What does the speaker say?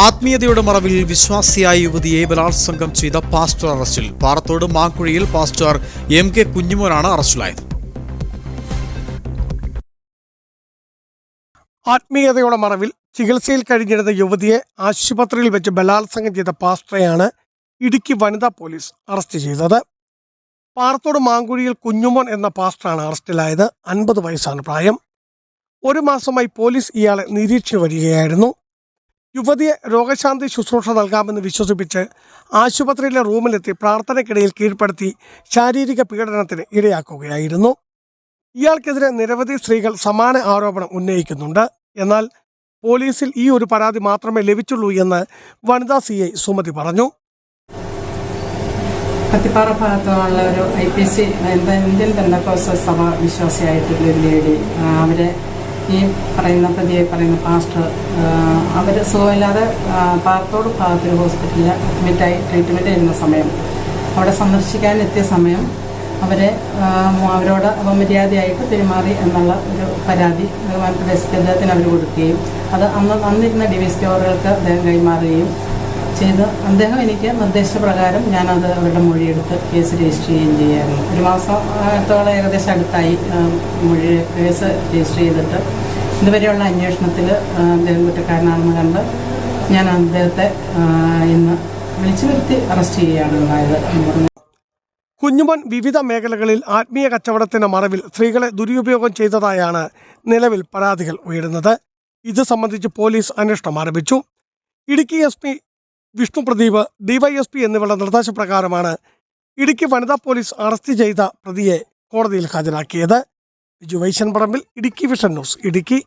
ആത്മീയതയുടെ മറവിൽ വിശ്വാസിയായ യുവതിയെ ബലാത്സംഗം ചെയ്ത പാസ്റ്റർ അറസ്റ്റിൽ പാറത്തോട് മാക്കുഴിയിൽ പാസ്റ്റർ എം കെ കുഞ്ഞുമോനാണ് അറസ്റ്റിലായത്. ആത്മീയതയുടെ മറവിൽ ചികിത്സയിൽ കഴിഞ്ഞിരുന്ന യുവതിയെ ആശുപത്രിയിൽ വെച്ച് ബലാത്സംഗം ചെയ്ത പാസ്റ്ററെയാണ് ഇടുക്കി വനിതാ പോലീസ് അറസ്റ്റ് ചെയ്തത്. പാറത്തോട് മാങ്കുഴിയിൽ കുഞ്ഞുമോൻ എന്ന പാസ്റ്ററാണ് അറസ്റ്റിലായത്. അൻപത് വയസ്സാണ് പ്രായം. ഒരു മാസമായി പോലീസ് ഇയാളെ നിരീക്ഷിച്ചു വരികയായിരുന്നു. യുവതിയെ രോഗശാന്തി ശുശ്രൂഷ നൽകാമെന്ന് വിശ്വസിപ്പിച്ച് ആശുപത്രിയിലെ റൂമിലെത്തി പ്രാർത്ഥനയ്ക്കിടയിൽ കീഴ്പ്പെടുത്തി ശാരീരിക പീഡനത്തിന് ഇരയാക്കുകയായിരുന്നു. ഇയാൾക്കെതിരെ നിരവധി സ്ത്രീകൾ സമാന ആരോപണം ഉന്നയിക്കുന്നുണ്ട്. എന്നാൽ പോലീസിൽ ഈ ഒരു പരാതി മാത്രമേ ലഭിച്ചുള്ളൂ എന്ന് വനിതാ സി ഐ സുമതി പറഞ്ഞു. കത്തിപ്പാറ ഭാഗത്തുള്ള ഒരു ഐ പി സി ഇന്ത്യൻ തന്നെ വിശ്വാസിയായിട്ടുള്ള ഒരു ലേഡി അവരെ ഈ പറയുന്ന പ്രതിയെ പറയുന്ന പാസ്റ്റർ അവർ സുഖമില്ലാതെ പാർത്തോട് ഭാഗത്തൊരു ഹോസ്പിറ്റലിൽ അഡ്മിറ്റായി ട്രീറ്റ്മെന്റ് ചെയ്യുന്ന സമയം. അവിടെ സന്ദർശിക്കാൻ എത്തിയ സമയം അവരെ അവരോട് അപമര്യാദയായിട്ട് പെരുമാറി എന്നുള്ള ഒരു പരാതി ബഹുമാനപ്പെട്ട എസ് അദ്ദേഹത്തിന് അവർ കൊടുക്കുകയും അത് അന്ന് അന്നിരുന്ന ഡിവിസ്റ്റോറുകൾക്ക് അദ്ദേഹം കൈമാറുകയും ചെയ്ത് അദ്ദേഹം എനിക്ക് നിർദ്ദേശപ്രകാരം ഞാനത് അവരുടെ മൊഴിയെടുത്ത് കേസ് രജിസ്റ്റർ ചെയ്യുകയും ചെയ്യായിരുന്നു ഒരു മാസത്തോളം ഏകദേശം അടുത്തായി മൊഴി കേസ് രജിസ്റ്റർ ചെയ്തിട്ട് ഇതുവരെയുള്ള അന്വേഷണത്തിൽ അദ്ദേഹം കുറ്റക്കാരനാണെന്ന് കണ്ട് ഞാൻ അദ്ദേഹത്തെ ഇന്ന് വിളിച്ചു വരുത്തി അറസ്റ്റ് ചെയ്യുകയാണ് ഉണ്ടായത്. കുഞ്ഞുമോൻ വിവിധ മേഖലകളിൽ ആത്മീയ കച്ചവടത്തിന്റെ മറവിൽ സ്ത്രീകളെ ദുരുപയോഗം ചെയ്തതായാണ് നിലവിൽ പരാതികൾ ഉയരുന്നത്. ഇത് സംബന്ധിച്ച് പോലീസ് അന്വേഷണം ആരംഭിച്ചു. Idukki S P Vishnu Pradeep DYSP എന്നിവരുടെ നിർദ്ദേശപ്രകാരമാണ് ഇടുക്കി വനിതാ പോലീസ് അറസ്റ്റ് ചെയ്ത പ്രതിയെ കോടതിയിൽ ഹാജരാക്കിയത്. ബിജു വൈശൻ പറമ്പിൽ ഇടുക്കി വിഷൻ ന്യൂസ് ഇടുക്കി.